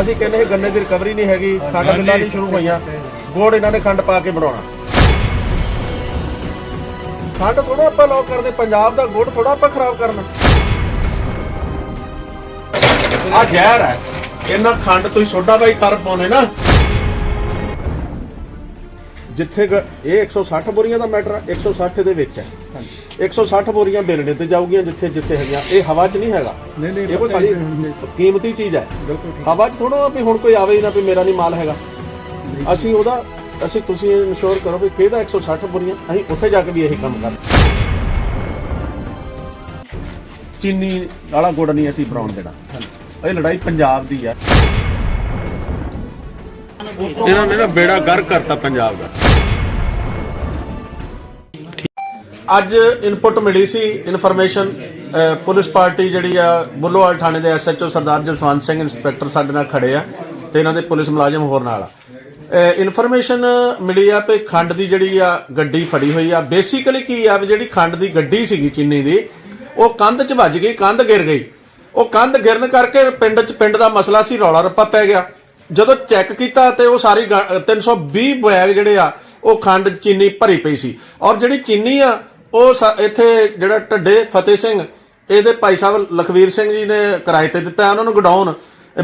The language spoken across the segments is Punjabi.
ਅਸੀਂ ਕਹਿੰਦੇ ਇਹ ਗੰਨੇ ਦੀ ਰਿਕਵਰੀ ਨਹੀਂ ਹੈਗੀ ਖੰਡ ਮਿੱਲਾਂ ਨਹੀਂ ਸ਼ੁਰੂ ਹੋਈਆਂ। ਗੋੜ ਇਹਨਾਂ ਨੇ ਖੰਡ ਪਾ ਕੇ ਬਣਾਉਣਾ। ਖੰਡ ਥੋੜਾ ਆਪਾਂ ਲੋਕ ਕਰਦੇ, ਪੰਜਾਬ ਦਾ ਗੁੜ ਥੋੜਾ ਆਪਾਂ ਖਰਾਬ ਕਰਨਾ। ਆ ਜ਼ਹਿਰ ਹੈ। ਇਹਨਾਂ ਖੰਡ ਤੁਸੀਂ ਸੋਡਾ ਬਾਈ ਕਰ ਪਾਉਨੇ ਨਾ ਜਿੱਥੇ ਗ- ਇਹ 160 ਬੋਰੀਆਂ ਦਾ ਮੈਟਰ 160 ਦੇ ਵਿੱਚ ਹੈ। 160 ਬੋਰੀਆਂ ਬੇਲਣੇ ਤੇ ਜਾਊਗੀਆਂ ਜਿੱਥੇ ਜਿੱਥੇ ਹੈਗੀਆਂ। ਇਹ ਹਵਾ 'ਚ ਨਹੀਂ ਹੈਗਾ। ਨਹੀਂ, ਨਹੀਂ, ਇਹ ਕੋਈ ਹੀ ਸਾਡੀ। ਕੀਮਤੀ ਚੀਜ਼ ਹੈ। ਬਿਲਕੁਲ ਠੀਕ। ਹਵਾ 'ਚ ਥੋੜਾ ਵੀ ਹੁਣ ਕੋਈ ਆਵੇ ਹੀ ਨਾ ਵੀ ਮੇਰਾ ਨਹੀਂ ਮਾਲ ਹੈਗਾ। ਅਸੀਂ ਉਹਦਾ ਅਸੀਂ ਤੁਸੀਂ ਇਨਸ਼ੋਰ ਕਰੋ ਵੀ ਕਿਹਦਾ 160 ਬੋਰੀਆਂ ਅਸੀਂ ਉੱਥੇ ਜਾ ਕੇ ਵੀ ਇਹੀ ਕੰਮ ਕਰਦੇ ਚੀਨੀ ਵਾਲਾ ਗੁੜ ਨਹੀਂ ਅਸੀਂ ਬਣਾਉਣ ਦੇਣਾ। ਇਹ ਲੜਾਈ ਪੰਜਾਬ ਦੀ ਹੈ। ਇਹਨਾਂ ਨੇ ਨਾ ਬੇੜਾ ਗਰ ਕਰਤਾ ਪੰਜਾਬ ਦਾ। ਅੱਜ ਇਨਪੁਟ ਮਿਲੀ ਸੀ ਇਨਫੋਰਮੇਸ਼ਨ ਪੁਲਿਸ ਪਾਰਟੀ ਜਿਹੜੀ ਆ, ਬੁੱਲੋਵਾਲ ਥਾਣੇ ਦੇ ਐਸਐਚਓ ਸਰਦਾਰ ਜਸਵੰਤ ਸਿੰਘ ਇੰਸਪੈਕਟਰ ਸਾਡੇ ਨਾਲ ਖੜੇ ਆ ਤੇ ਇਹਨਾਂ ਦੇ ਪੁਲਿਸ ਮੁਲਾਜ਼ਮ ਹੋਰ ਨਾਲ ਆ। ਇਨਫੋਰਮੇਸ਼ਨ ਮਿਲੀ ਆ ਕਿ ਖੰਡ ਦੀ ਜਿਹੜੀ ਆ, ਗੱਡੀ ਫੜੀ ਹੋਈ ਆ। ਬੇਸਿਕਲੀ ਕੀ ਆ ਵੀ ਜਿਹੜੀ ਖੰਡ ਦੀ ਗੱਡੀ ਸੀਗੀ ਚੀਨੀ ਦੀ, ਉਹ ਕੰਧ 'ਚ ਵੱਜ ਗਈ, ਕੰਧ ਗਿਰ ਗਈ। ਉਹ ਕੰਧ ਗਿਰਨ ਕਰਕੇ ਪਿੰਡ 'ਚ ਪਿੰਡ ਦਾ ਮਸਲਾ ਸੀ, ਰੌਲਾ ਰੱਪਾ ਪੈ ਗਿਆ। ਜਦੋਂ ਚੈੱਕ ਕੀਤਾ ਤੇ ਉਹ ਸਾਰੀ ਗਾ- 320 ਬੈਗ ਜਿਹੜੇ ਆ, ਉਹ ਖੰਡ ਚੀਨੀ ਭਰੀ ਪਈ ਸੀ। ਔਰ ਜਿਹੜੀ ਚੀਨੀ ਆ ਉਹ ਸ- ਇੱਥੇ ਜਿਹੜਾ ਢੱਡੇ ਫਤਿਹ ਸਿੰਘ, ਇਹਦੇ ਭਾਈ ਸਾਹਿਬ ਲਖਵੀਰ ਸਿੰਘ ਜੀ ਨੇ ਕਿਰਾਏ ਤੇ ਦਿੱਤਾ ਉਹਨਾਂ ਨੂੰ ਗਡਾਉਣ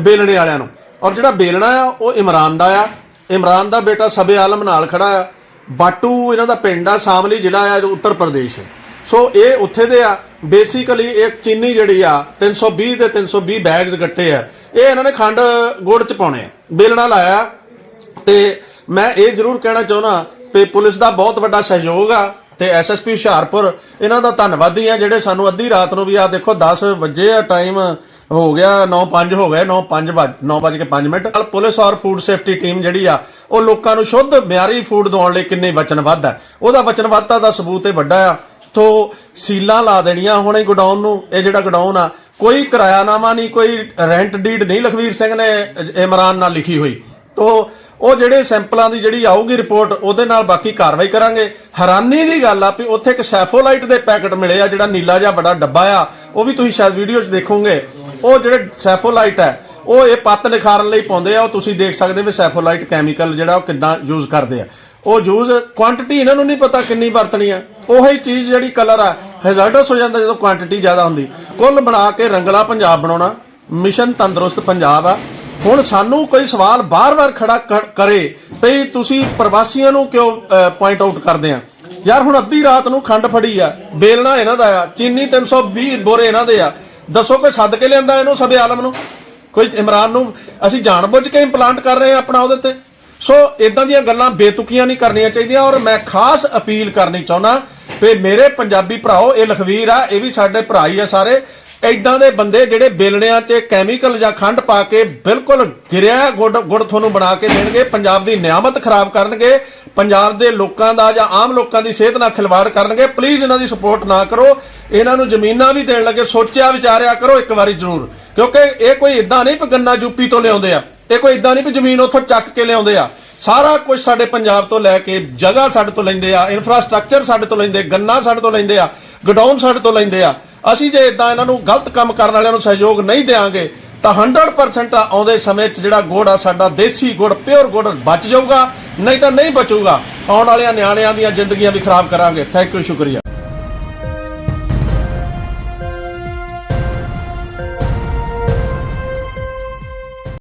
ਬੇਲਣੇ ਵਾਲਿਆਂ ਨੂੰ। ਔਰ ਜਿਹੜਾ ਬੇਲਣਾ ਆ, ਉਹ ਇਮਰਾਨ ਦਾ ਆ। ਇਮਰਾਨ ਦਾ ਬੇਟਾ ਸਬੇ ਆਲਮ ਨਾਲ ਖੜਾ ਆ। ਬਾਟੂ ਇਹਨਾਂ ਦਾ ਪਿੰਡ ਆ, ਸਾਮਲੀ ਜ਼ਿਲ੍ਹਾ ਆ ਜੋ ਉੱਤਰ ਪ੍ਰਦੇਸ਼ ਸੋ ਇਹ ਉੱਥੇ ਦੇ ਆ। ਬੇਸਿਕਲੀ ਇੱਕ ਚੀਨੀ ਜਿਹੜੀ ਆ 320 ਤੇ 320 ਬੈਗਸ ਗੱਟੇ ਆ। ਇਹ ਇਹਨਾਂ ਨੇ ਖੰਡ ਗੁੜ ਚ ਪਾਉਣੇ ਆ। ਬੇਲਣਾ ਲਾਇਆ। ਤੇ ਮੈਂ ਇਹ ਜ਼ਰੂਰ ਕਹਿਣਾ ਚਾਹੁੰਦਾ ਕਿ ਪੁਲਿਸ ਦਾ ਬਹੁਤ ਵੱਡਾ ਸਹਿਯੋਗ ਆ। ਤੇ ਐਸਐਸਪੀ ਹੁਸ਼ਿਆਰਪੁਰ, ਇਹਨਾਂ ਦਾ ਧੰਨਵਾਦੀ ਆ ਜਿਹੜੇ ਸਾਨੂੰ ਅੱਧੀ ਰਾਤ ਨੂੰ ਵੀ ਆ ਦੇਖੋ 10 ਵਜੇ ਆ ਟਾਈਮ ਹੋ ਗਿਆ 9:05 ਹੋ ਗਏ 9:05 9:05 ਮਿੰਟ। ਨਾਲ ਪੁਲਿਸ ਔਰ ਫੂਡ ਸੇਫਟੀ ਟੀਮ ਜਿਹੜੀ ਆ, ਉਹ ਲੋਕਾਂ ਨੂੰ ਸ਼ੁੱਧ ਮਿਆਰੀ ਫੂਡ ਦਵਾਉਣ ਲਈ ਕਿੰਨੇ ਵਚਨਬੱਧ ਆ। ਉਹਦਾ ਵਚਨਬੱਧਤਾ ਦਾ ਸਬੂਤ ਇਹ ਵੱਡਾ ਆ। ਤੋ ਸੀਲਾਂ ਲਾ ਦੇਣੀਆਂ ਹੁਣੇ ਗੋਡਾਊਨ ਨੂੰ, ਇਹ ਜਿਹੜਾ ਗੋਡਾਊਨ ਆ, ਕੋਈ ਕਿਰਾਇਆਨਾਮਾ ਨਹੀਂ, ਕੋਈ ਰੈਂਟ ਡੀਡ ਨਹੀਂ ਲਖਵੀਰ ਸਿੰਘ ਨੇ ਇਮਰਾਨ ਨਾਲ ਲਿਖੀ ਹੋਈ। ਤੋ ਉਹ ਜਿਹੜੇ ਸੈਂਪਲਾਂ ਦੀ ਜਿਹੜੀ ਆਊਗੀ ਰਿਪੋਰਟ, ਉਹਦੇ ਨਾਲ ਬਾਕੀ ਕਾਰਵਾਈ ਕਰਾਂਗੇ। ਹੈਰਾਨੀ ਦੀ ਗੱਲ ਆ ਵੀ ਉੱਥੇ ਇੱਕ ਸੈਫੋਲਾਈਟ ਦੇ ਪੈਕਟ ਮਿਲੇ ਆ, ਜਿਹੜਾ ਨੀਲਾ ਜਿਹਾ ਬੜਾ ਡੱਬਾ ਆ। ਉਹ ਵੀ ਤੁਸੀਂ ਸ਼ਾਇਦ ਵੀਡੀਓ 'ਚ ਦੇਖੋਗੇ। ਉਹ ਜਿਹੜੇ ਸੈਫੋਲਾਈਟ ਹੈ ਉਹ ਇਹ ਪੱਤ ਨਿਖਾਰਨ ਲਈ ਪਾਉਂਦੇ ਆ। ਉਹ ਤੁਸੀਂ ਦੇਖ ਸਕਦੇ ਵੀ ਸੈਫੋਲਾਈਟ ਕੈਮੀਕਲ ਜਿਹੜਾ ਉਹ ਕਿੱਦਾਂ ਯੂਜ਼ ਕਰਦੇ ਆ। ਉਹ ਯੂਜ਼ ਕੁਆਂਟੀਟੀ ਇਹਨਾਂ ਨੂੰ ਨਹੀਂ ਪਤਾ ਕਿੰਨੀ ਵਰਤਣੀ ਆ। ਉਹੀ ਚੀਜ਼ ਜਿਹੜੀ ਕਲਰ ਆ ਹੈਜ਼ਾਰਡਸ ਹੋ ਜਾਂਦਾ ਜਦੋਂ ਕੁਆਂਟੀਟੀ ਜ਼ਿਆਦਾ ਹੁੰਦੀ। ਕੁੱਲ ਬਣਾ ਕੇ ਰੰਗਲਾ ਪੰਜਾਬ ਬਣਾਉਣਾ। ਮਿਸ਼ਨ ਤੰਦਰੁਸਤ ਪੰਜਾਬ ਆ। ਹੁਣ ਸਾਨੂੰ ਕੋਈ ਸਵਾਲ ਬਾਰ-ਬਾਰ ਖੜਾ ਕਰੇ ਭਈ ਤੁਸੀਂ ਪ੍ਰਵਾਸੀਆਂ ਨੂੰ ਕਿਉਂ ਪੁਆਇੰਟ ਆਊਟ ਕਰਦੇ ਆ? ਯਾਰ, ਹੁਣ ਅੱਧੀ ਰਾਤ ਨੂੰ ਖੰਡ ਫੜੀ ਆ, ਬੇਲਣਾ ਇਹਨਾਂ ਦਾ ਆ, ਚੀਨੀ 320 ਬੋਰੇ ਇਹਨਾਂ ਦੇ ਆ। ਦੱਸੋ ਕੋਈ ਸੱਦ ਕੇ ਲਿਆਂਦਾ ਇਹਨੂੰ ਸਭੇ ਆਲਮ ਨੂੰ? ਕੋਈ ਇਮਰਾਨ ਨੂੰ, ਅਸੀਂ ਜਾਣਬੁੱਝ ਕੇ ਇੰਪਲਾਂਟ ਕਰ ਰਹੇ ਆ ਆਪਣਾ ਉਹਦੇ ਤੇ। ਸੋ ਇਦਾਂ ਦੀਆਂ ਗੱਲਾਂ ਬੇਤੁਕੀਆਂ ਨਹੀਂ ਕਰਨੀਆਂ ਚਾਹੀਦੀਆਂ ਔਰ ਮੈਂ ਖਾਸ ਅਪੀਲ ਕਰਨੀ ਚਾਹੁੰਦਾ ਵੀ ਮੇਰੇ ਪੰਜਾਬੀ ਭਰਾਓ, ਇਹ ਲਖਵੀਰ ਆ, ਇਹ ਵੀ ਸਾਡੇ ਭਰਾ ਹੀ ਆ ਸਾਰੇ। ਇਦਾਂ ਦੇ ਬੰਦੇ ਜਿਹੜੇ ਬੇਲਣਿਆਂ 'ਚ ਕੈਮੀਕਲ ਜਾਂ ਖੰਡ ਪਾ ਕੇ ਬਿਲਕੁਲ ਗਿਰਿਆ ਗੁੜ ਗੁੜ ਤੁਹਾਨੂੰ ਬਣਾ ਕੇ ਦੇਣਗੇ, ਪੰਜਾਬ ਦੀ ਨਿਆਮਤ ਖਰਾਬ ਕਰਨਗੇ, ਪੰਜਾਬ ਦੇ ਲੋਕਾਂ ਦਾ ਜਾਂ ਆਮ ਲੋਕਾਂ ਦੀ ਸਿਹਤ ਨਾਲ ਖਿਲਵਾੜ ਕਰਨਗੇ ਪਲੀਜ਼ ਇਹਨਾਂ ਦੀ ਸਪੋਰਟ ਨਾ ਕਰੋ, ਇਹਨਾਂ ਨੂੰ ਜ਼ਮੀਨਾਂ ਵੀ ਦੇਣ ਲੱਗੇ, ਸੋਚਿਆ, ਵਿਚਾਰਿਆ ਕਰੋ ਇੱਕ ਵਾਰੀ ਜ਼ਰੂਰ, ਕਿਉਂਕਿ ਇਹ ਕੋਈ ਇਦਾਂ ਨਹੀਂ ਕਿ ਗੰਨਾ ਯੂਪੀ ਤੋਂ ਲਿਆਉਂਦੇ ਆ, ਇਹ ਕੋਈ ਇਦਾਂ ਨਹੀਂ ਕਿ ਜ਼ਮੀਨ ਉੱਥੋਂ ਚੱਕ ਕੇ ਲਿਆਉਂਦੇ ਆ, ਸਾਰਾ ਕੁਝ ਸਾਡੇ ਪੰਜਾਬ ਤੋਂ ਲੈ ਕੇ ਜਗ੍ਹਾ ਸਾਡੇ ਤੋਂ ਲੈਂਦੇ ਆ ਇਨਫਰਾਸਟ੍ਰਕਚਰ ਸਾਡੇ ਤੋਂ ਲੈਂਦੇ, ਗੰਨਾ ਸਾਡੇ ਤੋਂ ਲੈਂਦੇ ਆ ਗਡਾਊਨ ਸਾਡੇ ਤੋਂ ਲੈਂਦੇ ਆ ਅਸੀਂ ਜੇ ਇਦਾਂ ਇਹਨਾਂ ਨੂੰ ਗਲਤ ਕੰਮ ਕਰਨ ਵਾਲਿਆਂ ਨੂੰ ਸਹਿਯੋਗ ਨਹੀਂ ਦੇਵਾਂਗੇ ਤਾਂ 100% ਆਉਂਦੇ ਸਮੇਂ 'ਚ ਜਿਹੜਾ ਗੁੜ ਆ, ਸਾਡਾ ਦੇਸੀ ਗੁੜ ਪਿਓਰ ਗੁੜ ਬਚ ਜਾਊਗਾ, ਨਹੀਂ ਤਾਂ ਨਹੀਂ ਬਚੂਗਾ। ਆਉਣ ਵਾਲਿਆਂ ਨਿਆਣਿਆਂ ਦੀਆਂ ਜ਼ਿੰਦਗੀਆਂ ਵੀ ਖਰਾਬ ਕਰਾਂਗੇ। ਥੈਂਕ ਯੂ ਸ਼ੁਕਰੀਆ।